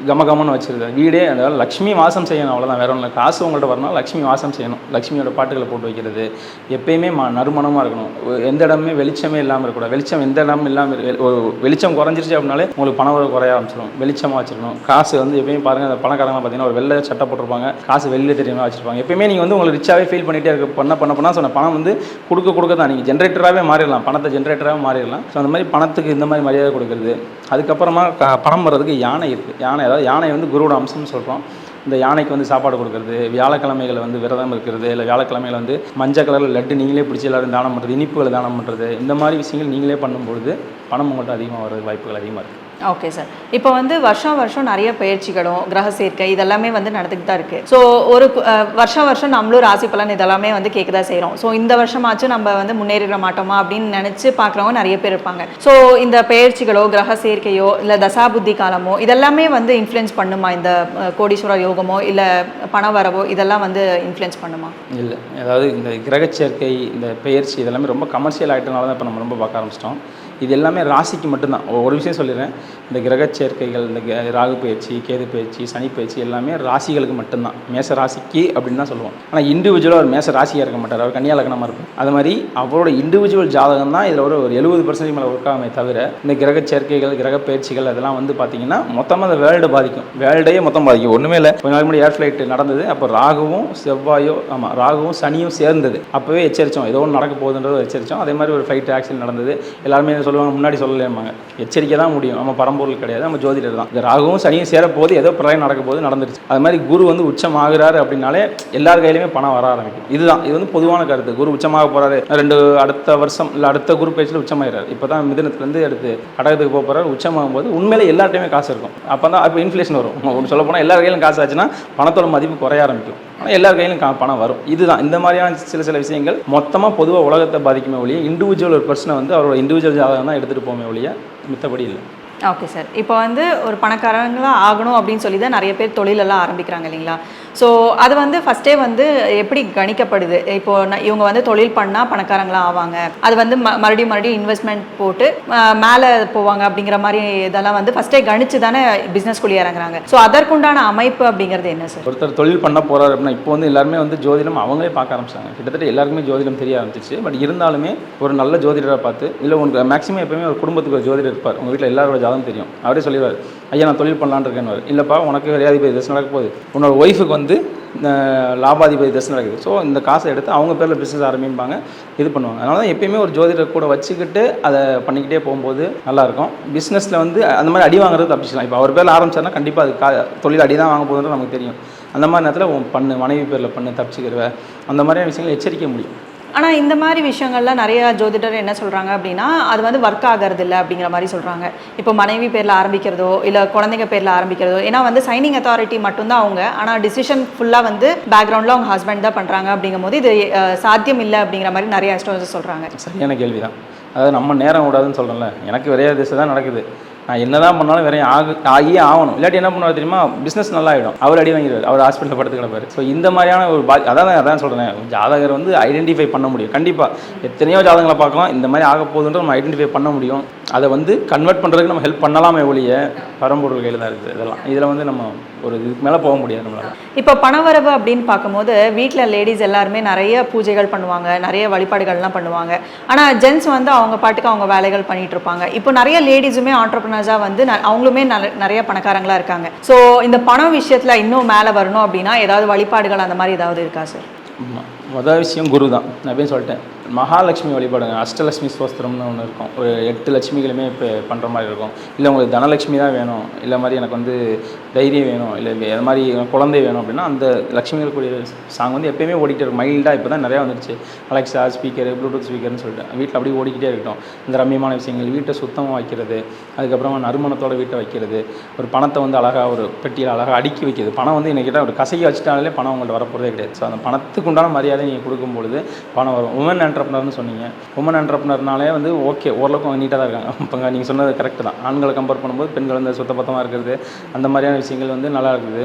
கம கமன்னு வச்சிருக்க வீடே அதாவது லக்ஷ்மி வாசம் செய்யணும் அவ்வளோதான் வேற ஒன்றும் இல்லை காசு உங்கள்கிட்ட வரணும் லக்ஷ்மி வாசம் செய்யணும். லக்ஷ்மியோட பாட்டுகளை போட்டு வைக்கிறது. எப்பயுமே ம நறுமணமாக இருக்கணும். எந்த இடமே வெளிச்சமே இல்லாமல் இருக்கக்கூடாது. வெளிச்சம் எந்த இடமும் இல்லாமல் ஒரு வெளிச்சம் குறைஞ்சிருச்சு அப்படின்னாலே உங்களுக்கு பணம் வர குறைய ஆரம்பிச்சிடும் வெளிச்சமாக வச்சிருக்கணும். காசு வந்து எப்பயுமே பாருங்கள் அந்த பணக்காரங்க பார்த்தீங்கன்னா ஒரு வெள்ளை சட்டை போட்டிருப்பாங்க. காசு வெளில தெரியாமல் வச்சிருப்பாங்க. எப்பயுமே நீங்கள் வந்து உங்களுக்கு ரிச்சாகவே ஃபீல் பண்ணிகிட்டே இருக்க பண்ண பண்ண பண்ணால் சொன்ன பணம் வந்து கொடுக்க கொடுக்க தான். நீங்கள் ஜென்ரேட்டராகவே மாறிடலாம். பணத்தை ஜென்ரேட்டராகவே மாறிடலாம். ஸோ அந்த மாதிரி பணத்துக்கு இந்த மாதிரி மரியாதை கொடுக்குறது. அதுக்கப்புறமா பணம் வர்றதுக்கு யானை இருக்குது யானை அதாவது யானை வந்து குருவோட அம்சம்னு சொல்கிறோம் இந்த யானைக்கு வந்து சாப்பாடு கொடுக்குறது வியாழக்கிழமைகளை வந்து விரதம் இருக்கிறது இல்லை வியாழக்கிழமையில வந்து மஞ்சள் கலரில் லட்டு நீங்களே பிடிச்சி எல்லாரும் தானம் பண்ணுறது இனிப்புகளை தானம் பண்ணுறது இந்த மாதிரி விஷயங்கள் நீங்களே பண்ணும்பொழுது பணம் உங்கள்கிட்ட அதிகமாக வர்றது வாய்ப்புகள் அதிகமாக இருக்குது ஓகே சார் இப்போ வந்து வருஷம் வருஷம் நிறைய பயிற்சிகளும் கிரக சேர்க்கை இதெல்லாமே வந்து நடந்துக்கிட்டு தான் இருக்குது ஸோ ஒரு வருஷம் வருஷம் நம்மளும் ராசி பலன் இதெல்லாமே வந்து கேட்க தான் செய்கிறோம் ஸோ இந்த வருஷமாச்சும் நம்ம வந்து முன்னேறிட மாட்டோமா அப்படின்னு நினச்சி பார்க்குறவங்க நிறைய பேர் இருப்பாங்க. ஸோ இந்த பயிற்சிகளோ கிரக சேர்க்கையோ இல்லை தசாபுத்தி காலமோ இதெல்லாமே வந்து இன்ஃப்ளூயன்ஸ் பண்ணுமா? இந்த கோடீஸ்வர யோகமோ இல்லை பண வரவோ இதெல்லாம் வந்து இன்ஃப்ளூயன்ஸ் பண்ணுமா? இல்லை. அதாவது இந்த கிரக சேர்க்கை இந்த பெயர்ச்சி இதெல்லாமே ரொம்ப கமர்ஷியல் ஆகிட்டனால தான் இப்போ நம்ம ரொம்ப பார்க்க ஆரம்பிச்சிட்டோம். இது எல்லாமே ராசிக்கு மட்டும்தான். ஒரு விஷயம் சொல்லிடுறேன். இந்த கிரகச் சேர்க்கைகள் இந்த க- ராகு பயிற்சி கேது பயிற்சி சனி பயிற்சி எல்லாமே ராசிகளுக்கு மட்டும்தான். மேச ராசிக்கு அப்படின்னு தான் சொல்லுவோம். ஆனால் இண்டிவிஜுவலாக ஒரு மேச ராசியாக இருக்க மாட்டார். அவர் கன்னியா லக்னமாக இருக்கும் அது மாதிரி அவரோட இண்டிவிஜுவல் ஜாதகம் தான் இதில் ஒரு ஒரு எழுபது பர்சன்டேஜ் மேலே ஒர்க்காமே தவிர இந்த கிரக சேர்க்கைகள் கிரக பயிற்சிகள் அதெல்லாம் வந்து பார்த்தீங்கன்னா மொத்தமாக அந்த வேர்ல்டு பாதிக்கும். வேர்ல்டையே மொத்தம் பாதிக்கும். ஒன்றுமே இல்லை. கொஞ்ச நாள் முன்னாடி ஏர் ஃப்ளைட் நடந்தது. அப்போ ராகுவும் செவ்வாயோ ஆமாம் ராகுவும் சனியும் சேர்ந்தது. அப்போவே எச்சரித்தோம் ஏதோ ஒன்று நடக்க போகுதுன்றது எச்சரித்தோம் அதே மாதிரி ஒரு ஃப்ளைட் ஆக்சிடென்ட் நடந்தது. எல்லாருமே சொல்லுவாங்க. முன்னாடி சொல்லலாமாங்க எச்சரிக்கை தான் முடியும். நம்ம பரம்பரை பொருள் கிடையாது. நம்ம ஜோதிடர் தான். இந்த ராகுவும் சனியும் சேரப்போது ஏதோ பிரளயம் நடக்க போது நடந்துருச்சு. அது மாதிரி குரு வந்து உச்சம் ஆகுறாரு அப்படின்னாலே எல்லார் கையிலுமே பணம் வர ஆரம்பிக்கும் இதுதான். இது வந்து பொதுவான கருத்து. குரு உச்சமாக போறாரு. ரெண்டு அடுத்த வருஷம் இல்லை அடுத்த குரு பேச்சில் உச்சமாயிறாரு. இப்போ தான் மிதனத்துலேருந்து எடுத்து கடகத்துக்கு போக போறாரு. உச்சமாகும் போது உண்மையிலே எல்லார்ட்டையுமே காசு இருக்கும். அப்போ தான் அப்போ இன்ஃப்ளேஷன் வரும். ஒன்று சொல்ல போனால் எல்லார் கையிலும் காசு ஆச்சுன்னா பணத்தோட மதிப்பு குறைய ஆரம்பிக்கும். ஆனால் எல்லார் கையிலும் பணம் வரும். இதுதான். இந்த மாதிரியான சில சில விஷயங்கள் மொத்தமாக பொதுவாக உலகத்தை பாதிக்குமே ஒழிய இண்டிவிஜுவல் ஒரு பர்சனை வந்து அவரோட இண்டிவிஜுவல் ஜாதகம் தான் எடுத்துகிட்டு போமே ஒழிய மித்தபடி இல்லை. ஓகே சார் இப்போ வந்து ஒரு பணக்காரங்களா ஆகணும் அப்படின்னு சொல்லி தான் நிறைய பேர் தொழிலெல்லாம் ஆரம்பிக்கிறாங்க இல்லைங்களா? ஸோ அது வந்து ஃபஸ்ட்டே வந்து எப்படி கணிக்கப்படுது? இப்போ இவங்க வந்து தொழில் பண்ணால் பணக்காரங்களா ஆவாங்க. அது வந்து ம மறுபடியும் மறுபடியும் இன்வெஸ்ட்மெண்ட் போட்டு மேலே போவாங்க அப்படிங்கிற மாதிரி இதெல்லாம் வந்து ஃபஸ்ட்டே கணிச்சு தானே பிஸ்னஸ்குள்ளே இறங்குறாங்க. ஸோ அதற்குண்டான அமைப்பு அப்படிங்கிறது என்ன சார் ஒருத்தர் தொழில் பண்ண போறாரு அப்படின்னா இப்போ வந்து எல்லாருமே வந்து ஜோதிடம் அவங்களே பார்க்க ஆரம்பிச்சாங்க. கிட்டத்தட்ட எல்லாருக்குமே ஜோதிடம் தெரிய ஆரம்பிச்சிச்சு பட் இருந்தாலுமே ஒரு நல்ல ஜோதிடரை பார்த்து இல்லை உங்களுக்கு மேக்ஸிமம் எப்பவுமே ஒரு குடும்பத்துக்கு ஒரு ஜோதிடர் இருப்பார். உங்கள் வீட்டில் எல்லாரோட ஜாதகம் தெரியும். அவரே சொல்லிடுவார். ஐயா நான் தொழில் பண்ணலான்னு இருக்கேன்னு இல்லைப்பா உனக்கு விரையாதிபதி தசை நடக்க போகுது. உன்னோட ஒய்ஃபுக்கு வந்து லாபாதிபதி தசை நடக்குது. ஸோ இந்த காசை எடுத்து அவங்க பேரில் பிஸ்னஸ் ஆரம்பிப்பாங்க இது பண்ணுவாங்க. அதனால தான் எப்பயுமே ஒரு ஜோதிடர் கூட வச்சுக்கிட்டு அதை பண்ணிக்கிட்டே போகும்போது நல்லாயிருக்கும். பிஸ்னஸில் வந்து அந்த மாதிரி அடி வாங்குறது தப்பிச்சிக்கலாம். இப்போ அவர் பேரில் ஆரம்பிச்சார்னா கண்டிப்பாக அது கா தொழில் அடி தான் வாங்க போகுதுன்னு நமக்கு தெரியும். அந்த மாதிரி நேரத்தில் உன் பண்ணு மனைவி பேரில் பண்ணு தப்பிச்சுக்கிறவ அந்த மாதிரியான விஷயங்களை எச்சரிக்க முடியும். ஆனால் இந்த மாதிரி விஷயங்கள்லாம் நிறையா ஜோதிடர் என்ன சொல்கிறாங்க அப்படின்னா அது வந்து ஒர்க் ஆகிறது இல்லை அப்படிங்கிற மாதிரி சொல்கிறாங்க இப்போ மனைவி பேரில் ஆரம்பிக்கிறதோ இல்லை குழந்தைங்க பேரில் ஆரம்பிக்கிறதோ ஏன்னா வந்து சைனிங் அத்தாரிட்டி மட்டும்தான் அவங்க. ஆனால் டிசிஷன் ஃபுல்லாக வந்து பேக்ரவுண்டில் அவங்க ஹஸ்பண்ட் தான் பண்ணுறாங்க அப்படிங்கும் போது இது சாத்தியம் இல்லை அப்படிங்கிற மாதிரி நிறைய அஸ்ட்ரோலஜர் சொல்கிறாங்க சரியான கேள்வி தான் அதாவது நம்ம நேரம் விடாதுன்னு சொல்கிறேன்ல எனக்கு விரைய திசை தான் நடக்குது. நான் என்ன தான் பண்ணாலும் வேற ஆகு ஆகியே ஆகணும். இல்லாட்டி என்ன பண்ணுவார் தெரியுமா? பிஸ்னஸ் நல்லா ஆகிடும் அவர் அடி வாங்கிடுவார். அவர் ஹாஸ்பிட்டலில் படுத்து கிடப்பார். ஸோ இந்த மாதிரியான ஒரு பா அதான் அதான் சொல்கிறேன் ஜாதகர் வந்து ஐடென்டிஃபை பண்ண முடியும். கண்டிப்பாக எத்தனையோ ஜாதகங்களை பார்க்கலாம். இந்த மாதிரி ஆக போகுதுன்ற நம்ம ஐடென்டிஃபை பண்ண முடியும். அதை வந்து கன்வெர்ட் பண்ணுறதுக்கு நம்ம ஹெல்ப் பண்ணலாமே ஒழிய பரம்பொருள் கையில் தான் இருக்குது இதெல்லாம். இதில் வந்து நம்ம ஒரு இதுக்கு மேலே போக முடியாது நம்மளால. இப்போ பணவரவு அப்படின்னு பார்க்கும்போது வீட்டில் லேடிஸ் எல்லாருமே நிறைய பூஜைகள் பண்ணுவாங்க நிறைய வழிபாடுகள்லாம் பண்ணுவாங்க. ஆனால் ஜென்ஸ் வந்து அவங்க பாட்டுக்கு அவங்க வேலைகள் பண்ணிட்டு இருப்பாங்க. இப்போ நிறைய லேடிஸுமே ஆண்டர்பிரினர்ஸாக வந்து அவங்களுமே நிறைய பணக்காரங்களா இருக்காங்க. ஸோ இந்த பணம் விஷயத்தில் இன்னும் மேலே வரணும் அப்படின்னா ஏதாவது வழிபாடுகள் அந்த மாதிரி ஏதாவது இருக்கா சார். மொதல் விஷயம் குரு தான் நான் எப்பயும் சொல்லிட்டேன். மகாலட்சுமி வழிபாடுங்க அஷ்டலட்சுமி ஸ்தோத்திரம்னு ஒன்று இருக்கும். ஒரு எட்டு லட்சுமிகளுமே இப்போ பண்ணுற மாதிரி இருக்கும். இல்லை உங்களுக்கு தனலட்சுமி தான் வேணும். இல்லை மாதிரி எனக்கு வந்து தைரியம் வேணும். இல்லை அது மாதிரி குழந்தை வேணும் அப்படின்னா அந்த லட்சுமிகள் கூடிய சாங் வந்து எப்போயுமே ஓடிக்கிட்டே இருக்கும். மைல்டாக இப்போ தான் நிறையா வந்துருச்சு. அலெக்ஸா ஸ்பீக்கர் ப்ளூடூத் ஸ்பீக்கர்னு சொல்லிட்டு. வீட்டில் அப்படியே ஓடிக்கிட்டே இருக்கட்டும். இந்த ரம்மியமான விஷயங்கள் வீட்டை சுத்தமாக வைக்கிறது அதுக்கப்புறமா நறுமணத்தோட வீட்டை வைக்கிறது ஒரு பணத்தை வந்து அழகாக ஒரு பெட்டியில் அழகாக அடுக்கி வைக்கிறது. பணம் வந்து என்கிட்ட ஒரு கசையை வச்சுட்டாலே பணம் உங்கள்கிட்ட வரப்போகிறதே கிடையாது. ஸோ அந்த பணத்துக்கு உண்டான மரியாதை நீங்கள் கொடுக்கும் பொழுது பணம் வரும். உமன் என்டர்ப்னர்னு சொன்னீங்க. உமன் என்டர்ப்னர்னாலே வந்து ஓகே ஓரளவுக்கு நீட்டாக தான் இருக்காங்க. இப்போ நீங்கள் சொன்னது கரெக்ட் தான். ஆண்களை கம்பேர் பண்ணும்போது பெண்கள் வந்து சுத்தபத்தமாக இருக்கிறது அந்த மாதிரியான விஷயங்கள் வந்து நல்லா இருக்குது.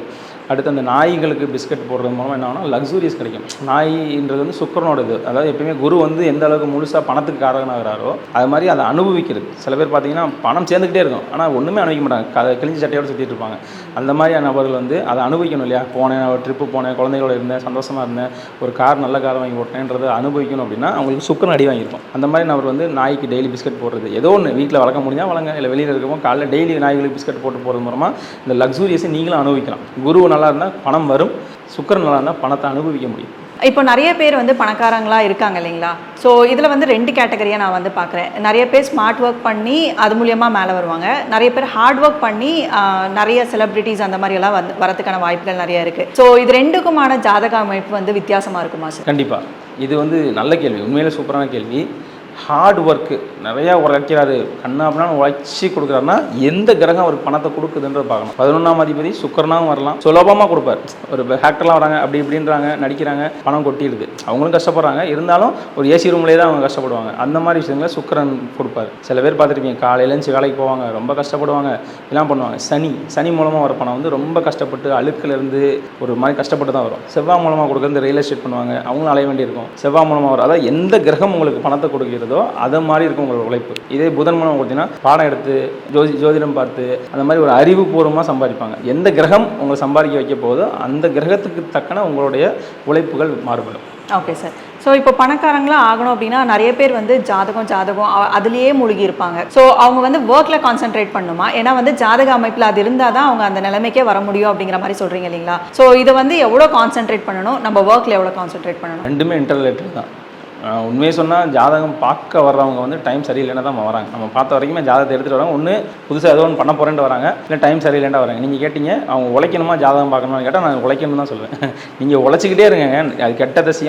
அடுத்து அந்த நாய்களுக்கு பிஸ்கட் போடுறது மூலமாக என்ன ஆகும்னா லக்ஸூரியஸ் கிடைக்கும். நாயின்றது வந்து சுக்கரனோட இது அதாவது எப்பயுமே குரு வந்து எந்த அளவுக்கு முழுசாக பணத்துக்கு காரகனாகிறாரோ அது மாதிரி அதை அனுபவிக்கிறது. சில பேர் பார்த்தீங்கன்னா பணம் சேர்ந்துக்கிட்டே இருக்கும். ஆனால் ஒன்றுமே அனுபவிக்க மாட்டாங்க. க கிழிஞ்ச சட்டையோடு சுற்றிட்டு இருப்பாங்க. அந்த மாதிரியான நபர்கள் வந்து அதை அனுபவிக்கணும் இல்லையா? போனேன் ட்ரிப்பு போனேன் குழந்தைகளோட இருந்தேன் சந்தோஷமாக இருந்தேன் ஒரு கார் நல்ல கார் வாங்கி ஓட்டினேன்றதை அனுபவிக்கணும் அப்படின்னா அவங்களுக்கு சுக்கரன் அடி வாங்கியிருக்கும். அந்த மாதிரி நபர் வந்து நாய்க்கு டெய்லி பிஸ்கட் போடுறது. ஏதோ ஒன்று வீட்டில் வளர்க்க முடிஞ்சால் வளங்க இல்லை வெளியில் இருக்கவும் காலையில் டெய்லி நாய்களுக்கு பிஸ்கட் போட்டு போகிறது மூலமாக இந்த லக்ஸூரியஸை நீங்களும் அனுபவிக்கலாம். குரு நல்ல இருந்தால் பணம் வரும். சுக்கரன் நல்லா இருந்தால் பணத்தை அனுபவிக்க முடியும். இப்போ நிறைய பேர் வந்து பணக்காரங்களா இருக்காங்க இல்லைங்களா? ஸோ இதில் வந்து ரெண்டு கேட்டகரியாக நான் வந்து பார்க்குறேன். நிறைய பேர் ஸ்மார்ட் ஒர்க் பண்ணி அது மூலியமா மேலே வருவாங்க. நிறைய பேர் ஹார்ட் ஒர்க் பண்ணி நிறைய செலிபிரிட்டிஸ் அந்த மாதிரி எல்லாம் வந்து வரதுக்கான வாய்ப்புகள் நிறைய இருக்கு. ஸோ இது ரெண்டுக்குமான ஜாதக அமைப்பு வந்து வித்தியாசமா இருக்குமா சார் கண்டிப்பாக இது வந்து நல்ல கேள்வி. உண்மையிலே சூப்பரான கேள்வி. ஹார்ட் ஒர்க்கு நிறையா உழைக்கிறாரு. கண்ணா உழைச்சி கொடுக்குறாருன்னா எந்த கிரகம் அவர் பணத்தை கொடுக்குதுன்ற பார்க்கணும். பதினொன்றாம் அதிபதி சுக்கரனாகவும் வரலாம். சுலபமாக கொடுப்பார். ஒரு ஹேக்டர்லாம் வராங்க. அப்படி இப்படின்றாங்க நடிக்கிறாங்க பணம் கொட்டிடுது. அவங்களும் கஷ்டப்படுறாங்க. இருந்தாலும் ஒரு ஏசி ரூம்லேயே தான் அவங்க கஷ்டப்படுவாங்க. அந்த மாதிரி விஷயங்களை சுக்கரன் கொடுப்பார். சில பேர் பார்த்துருப்பீங்க காலையிலேருந்து வேலைக்கு போவாங்க. ரொம்ப கஷ்டப்படுவாங்க. எல்லாம் பண்ணுவாங்க. சனி சனி மூலமாக வர பணம் வந்து ரொம்ப கஷ்டப்பட்டு அழுக்குலேருந்து ஒரு மாதிரி கஷ்டப்பட்டு தான் வரும். செவ்வாய் மூலமாக கொடுக்குறது ரியல் எஸ்டேட் பண்ணுவாங்க. அவங்களும் அலைய வேண்டியிருக்கும். செவ்வாய் மூலமாக வரும். அதாவது எந்த கிரகம் உங்களுக்கு பணத்தை கொடுக்கிறதோ அதை மாதிரி இருக்கும் உங்களோட உழைப்பு. இதே புதன் மூலம் கொடுத்தீங்கன்னா பாடம் எடுத்து ஜோதி ஜோதிடம் பார்த்து அந்த மாதிரி ஒரு அறிவுபூர்வமாக சம்பாதிப்பாங்க. எந்த கிரகம் உங்களை சம்பாதிக்க வைக்க போதோ அந்த கிரகத்துக்கு தக்கன உங்களுடைய உழைப்புகள் மாறுபடும். ஓகே சார் ஸோ இப்போ பணக்காரங்களா ஆகணும் அப்படின்னா நிறைய பேர் வந்து ஜாதகம் ஜாதகம் அதுலயே மூழ்கி இருப்பாங்க. ஸோ அவங்க வந்து ஒர்க்ல கான்சென்ட்ரேட் பண்ணுமா ஏன்னா வந்து ஜாதக அமைப்பில் அது இருந்தால் தான் அவங்க அந்த நிலைமைக்கே வர முடியும் அப்படிங்கிற மாதிரி சொல்றீங்க இல்லைங்களா? ஸோ இதை வந்து எவ்வளோ கான்சென்ட்ரேட் பண்ணணும்? நம்ம ஒர்க்ல எவ்வளோ கான்சென்ட்ரேட் பண்ணணும்? ரெண்டுமே இன்டர்லேட்டட் தான். உண்மையை சொன்னால் ஜாதகம் பார்க்க வர்றவங்க வந்து டைம் சரியில்லைன்னா தான் வராங்க. நம்ம பார்த்த வரைக்குமே ஜாதகத்தை எடுத்துகிட்டு வராங்க. ஒன்று புதுசாக ஏதோ ஒன்று பண்ண போகிறேன்ட்டு வராங்க. இல்லை டைம் சரியில்லைன்னா வராங்க. நீங்கள் கேட்டீங்க அவங்க உழைக்கணுமா ஜாதகம் பார்க்கணும்னு கேட்டால் நான் உழைக்கணும்னு தான் சொல்லுவேன். (laughs) நீங்கள் உழைச்சிக்கிட்டே இருங்க. அது கெட்ட தசி.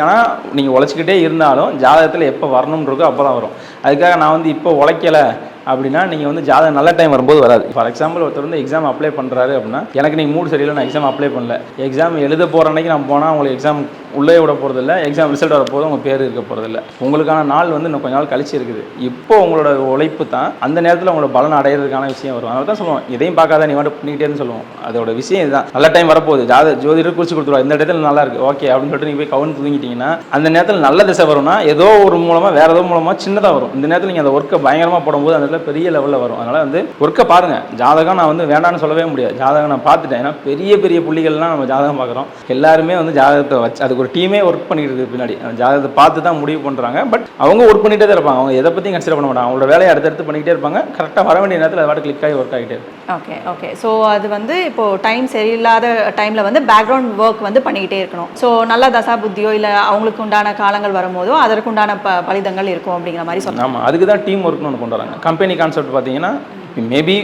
நீங்கள் உழைச்சிக்கிட்டே இருந்தாலும் ஜாதகத்தில் எப்போ வரணும்னு இருக்கோ அப்போ தான் வரும். அதுக்காக நான் வந்து இப்போ உழைக்கலை அப்படின்னா நீங்கள் வந்து ஜாதகம் நல்ல டைம் வரும்போது வராது. ஃபார் எக்ஸாம்பிள் ஒருத்தர் வந்து எக்ஸாம் அப்ளை பண்ணுறாரு அப்படின்னா எனக்கு நீங்கள் மூடு சரியில்லை நான் எக்ஸாம் அப்ளை பண்ணல. எக்ஸாம் எழுத போகிற அன்னைக்கு நான் போனால் உங்களுக்கு எக்ஸாம் உள்ளே விட போகிறதில்ல எக்ஸாம் ரிசல்ட் வரப்போது உங்கள் பேர் இருக்க போகிறதில்ல உங்களுக்கான நாள் வந்து இன்னும் கொஞ்ச நாள் கழிச்சு இருக்குது. இப்போ உங்களோட உழைப்பு தான் அந்த நேரத்தில் உங்களோட பலன் அடையிறதுக்கான விஷயம் வரும். அதனால தான் சொல்லுவோம் இதையும் பார்க்காத நீ வந்து பண்ணிக்கிட்டேன்னு சொல்லுவோம். அதோட விஷயம் இதுதான். நல்ல டைம் வரப்போகுது. ஜாத ஜோதிடர் குறிச்சு கொடுத்துருவா. இந்த இடத்துல நல்லா இருக்கு. ஓகே அப்படின்னு சொல்லிட்டு நீங்கள் போய் கவுன் தூங்கிட்டீங்கன்னா அந்த நேரத்தில் நல்ல திசை வரும்னா ஏதோ ஒரு மூலமாக வேற ஏதோ மூலமாக சின்னதாக வரும். இந்த நேரத்தில் நீங்கள் அந்த ஒர்க்கை பயங்கரமாக போடும்போது அந்த இடத்துல பெரிய லெவலில் வரும். அதனால வந்து ஒர்க்கை பாருங்க. ஜாதகம் நான் வந்து வேண்டாம்னு சொல்லவே முடியாது. ஜாதகம் நான் பார்த்துட்டேன். ஏன்னா பெரிய பெரிய புள்ளிகள்லாம் நம்ம ஜாதகம் பார்க்குறோம். எல்லாருமே வந்து ஜாதகத்தை வச்சு அதுக்கு ஒரு டீமே ஒர்க் பண்ணிட்டு இருக்கு பின்னாடி ஜாதகத்தை பார்த்து தான் முடிவு பண்ணுறாங்க பட் அவங்க ஒர்க் பண்ணிட்டே தான் இருப்பாங்க. அவங்க எதை பற்றியும் கன்சிடர் பண்ண மாட்டாங்க. அவங்களோட வேலையை அடுத்தடுத்து பண்ணிக்கிட்டே இருப்பாங்க. கரெக்டாக வர வேண்டிய நேரத்தில் அது கிளிக் ஆகி ஒர்க் ஆகிட்டே இருக்கும். ஓகே ஓகே ஸோ அது வந்து இப்போ டைம் சரியில்லாத டைமில் வந்து பேக்ரவுண்ட் ஒர்க் வந்து பண்ணிக்கிட்டே இருக்கணும். ஸோ நல்ல தசா புத்தியோ இல்லை அவங்களுக்கு உண்டான காலங்கள் வரும்போதோ அதற்குண்டான ப பலிதங்கள் இருக்கும் அப்படிங்கிற மாதிரி சொல்லலாம் ஆமாம் அதுக்கு தான் டீம் ஒர்க்னு ஒன்று கொண்டு வராங்க. கம்பெனி கான்செப்ட் பார்த்தீங்கன்னா மேபி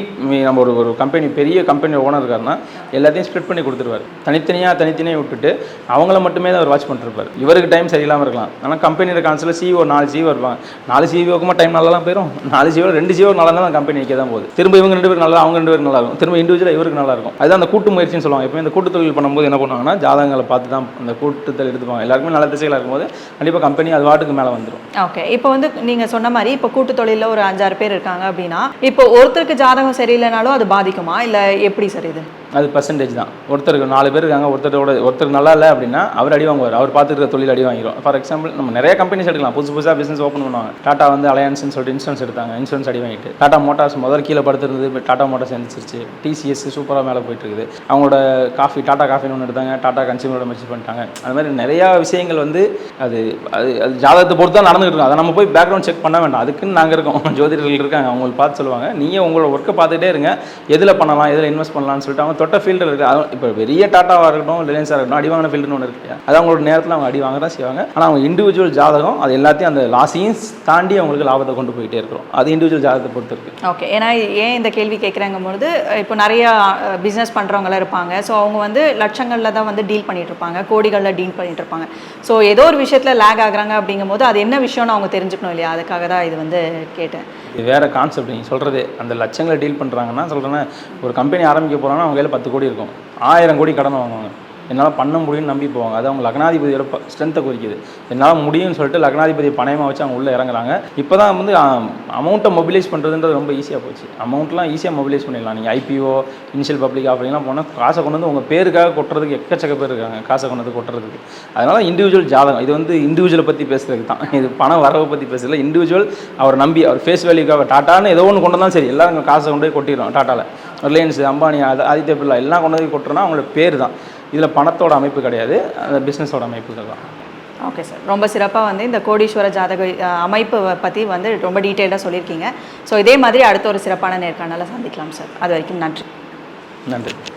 நம்ம ஒரு ஒரு கம்பெனி பெரிய கம்பெனி ஓனர் இருக்காருன்னா எல்லாத்தையும் ஸ்ப்ளிட் பண்ணி கொடுத்துருவார். தனித்தனியாக தனித்தனியாக விட்டுட்டு அவங்கள மட்டுமே தான் அவர் வாட்ச் பண்ணிருப்பார். இவருக்கு டைம் சரியில்லாமல் இருக்கலாம். ஆனால் கம்பெனியோட கான்செப்டில் சிஓ நாலு சிஓ இருப்பாங்க. நாலு சிஓக்குமா டைம் நல்லாலாம் போயிடும் நாலு சிஓ ரெண்டு சிஓ நல்லா இருந்தால் கம்பெனி நிற்க தான் போகுது. திரும்ப இவங்க ரெண்டு பேரும் நல்லா அவங்க ரெண்டு பேரும் நல்லா இருக்கும். திரும்ப இண்டிவிஜுவலாக இவருக்கு நல்லா இருக்கும். அதுதான் அந்த கூட்டு முயற்சின்னு சொல்லுவாங்க. எப்போ இந்த கூட்டு தொழில் பண்ணும்போது என்ன பண்ணுவாங்கன்னா ஜாதகங்களை பார்த்து தான் அந்த கூட்டத்தில் எடுத்துப்பாங்க. எல்லாருக்குமே நல்ல திசைகளாக இருக்கும்போது கண்டிப்பாக கம்பெனி அது வாட்டுக்கு மேலே வந்துடும் ஓகே இப்போ வந்து நீங்கள் சொன்ன மாதிரி இப்போ கூட்டு தொழிலில் ஒரு அஞ்சாறு பேர் இருக்காங்க அப்படின்னா இப்போ ஒருத்தருக்கு ஜாதகம் சரியில்லைனாலும் அது பாதிக்குமா? இல்லை எப்படி சார் இது? அது பர்சன்டேஜ் தான். ஒருத்தருக்கு நாலு பேர் இருக்காங்க ஒருத்தரோட ஒருத்தர் நல்லா இல்லை அப்படின்னா அவர் அடி வாங்குவார். அவர் பார்த்துக்கிற தொழில் அடி வாங்கிடும் ஃபார் எக்ஸாம்பிள் நம்ம நிறைய கம்பெனிஸ் எடுக்கலாம். புதுசு புதுசாக பிசினஸ் ஓப்பன் பண்ணுவாங்க. டாட்டா வந்து அலையன்ஸ்னு சொல்லிட்டு இன்சூரன்ஸ் எடுத்தாங்க. இன்சூரன்ஸ் அடி வாங்கிட்டு. டாடா மோட்டார்ஸ் முதல் கீழே படுத்திருந்தது இப்போ டாடா மோட்டார்ஸ் எழுந்திரிச்சிருச்சு டிசிஎஸ் சூப்பராக மேலே போயிட்டு இருக்குது அவங்களோட காஃபி டாடா காஃபின்னு ஒன்று எடுத்தாங்க. டாடா கன்சியூமரோட மெர்ச்சி பண்ணிட்டாங்க. அது மாதிரி நிறையா விஷயங்கள் வந்து அது அது அது ஜாதகத்தை பொறுத்து தான் நடந்துகிட்டு இருக்கும். அதை நம்ம போய் பேக்ரவுண்ட் செக் பண்ண வேண்டாம். அதுக்குன்னு நாங்கள் இருக்கோம். (laughs) ஜோதிடர்கள் இருக்காங்க. அவங்களுக்கு பார்த்து சொல்லுவாங்க. நீங்கள் உங்களோட ஒர்க்கை பார்த்துட்டே இருங்க. எதில் பண்ணலாம் எதில் இன்வெஸ்ட் பண்ணலாம்னு சொல்லிட்டு அவங்க தொட்ட ஃபீல்டில் இருக்குது இப்போ பெரிய டாட்டாவாக இருக்கட்டும் ரிலையன்ஸாக இருக்கட்டும் அடி வாங்கின ஃபீல்டுன்னு ஒன்று இருக்கு அது அவங்களோட நேரத்தில் அவங்க அடி வாங்க தான் செய்வாங்க. ஆனால் அவங்க இண்டிவிஜுவல் ஜாதகம் அது எல்லாத்தையும் அந்த லாஸையும் தாண்டி அவங்களுக்கு லாபத்தை கொண்டு போயிட்டே இருக்கிறோம் அது இண்டிவிஜுவல் ஜாதகத்தை பொறுத்து இருக்கு. ஓகே ஏன்னா ஏன் இந்த கேள்வி கேட்குறாங்க பொழுது இப்போ நிறைய பிஸ்னஸ் பண்ணுறவங்களாம் இருப்பாங்க. ஸோ அவங்க வந்து லட்சங்களில் தான் வந்து டீல் பண்ணிட்டு இருப்பாங்க. கோடிகளில் டீல் பண்ணிட்டு இருப்பாங்க. ஸோ ஏதோ ஒரு விஷயத்தில் லேக் ஆகுறாங்க அப்படிங்கும்போது அது என்ன விஷயம்னு அவங்க தெரிஞ்சுக்கணும் இல்லையா? அதுக்காக தான் இது வந்து கேட்டேன். இது வேற கான்செப்ட் நீங்கள் சொல்கிறது அந்த லட்சங்களை டீல் பண்ணுறாங்கன்னா சொல்கிறேன்னா ஒரு கம்பெனி ஆரம்பிக்க போகிறாங்கன்னா அவங்க கையில் பத்து கோடி இருக்கும். ஆயிரம் கோடி கடன் வாங்குவாங்க. என்னால் பண்ண முடியும்னு நம்பி போவாங்க. அது அவங்க லக்னாதிபதியோட ஸ்ட்ரென்த்தை குறிக்குது. என்னால் முடியும்னு சொல்லிட்டு லக்னாதிபதி பணயமாக வச்சு அவங்க உள்ளே இறங்குறாங்க. இப்போ தான் வந்து அமௌண்ட்டை மொபிலைஸ் பண்ணுறதுன்றது ரொம்ப ஈஸியாக போச்சு. அமௌண்ட்லாம் ஈஸியாக மொபிலைஸ் பண்ணிடலாம். நீங்கள் ஐபிஓ இனிஷியல் பப்ளிக் ஆஃபரிங்லாம் போனால் காசை கொண்டு வந்து உங்கள் பேருக்காக கொட்டுறதுக்கு எக்கச்சக்க பேர் இருக்காங்க. காசை கொண்டு வந்து கொட்டுறதுக்கு. அதனால் இண்டிவிஜுவல் ஜாதகம் இது வந்து இண்டிவிஜுவலை பற்றி பேசுறதுக்கு தான். இது பண வரவை பற்றி பேசல இண்டிவிஜுவல் அவர் நம்பி அவர் ஃபேஸ் வேல்யூக்காக டாட்டான்னு ஏதோ ஒன்று கொண்டு தான் சரி எல்லாரும் காசை கொண்டு போய் கொட்டிடுறோம் டாட்டாவில் ரிலையன்ஸ் அம்பானி அது ஆதித்ய பிர்லா எல்லாம் கொண்டு போய் கொட்டுறோன்னா அவங்களோட பேர் தான் இதில் பணத்தோட அமைப்பு கிடையாது அந்த பிஸ்னஸோட அமைப்புகள் தான். ஓகே சார் ரொம்ப சிறப்பாக வந்து இந்த கோடீஸ்வர ஜாதக அமைப்பு பற்றி வந்து ரொம்ப டீட்டெயிலாக சொல்லியிருக்கீங்க. ஸோ இதே மாதிரி அடுத்த ஒரு சிறப்பான நேர்காணலை சந்திக்கலாம் சார் அது வரைக்கும் நன்றி. நன்றி.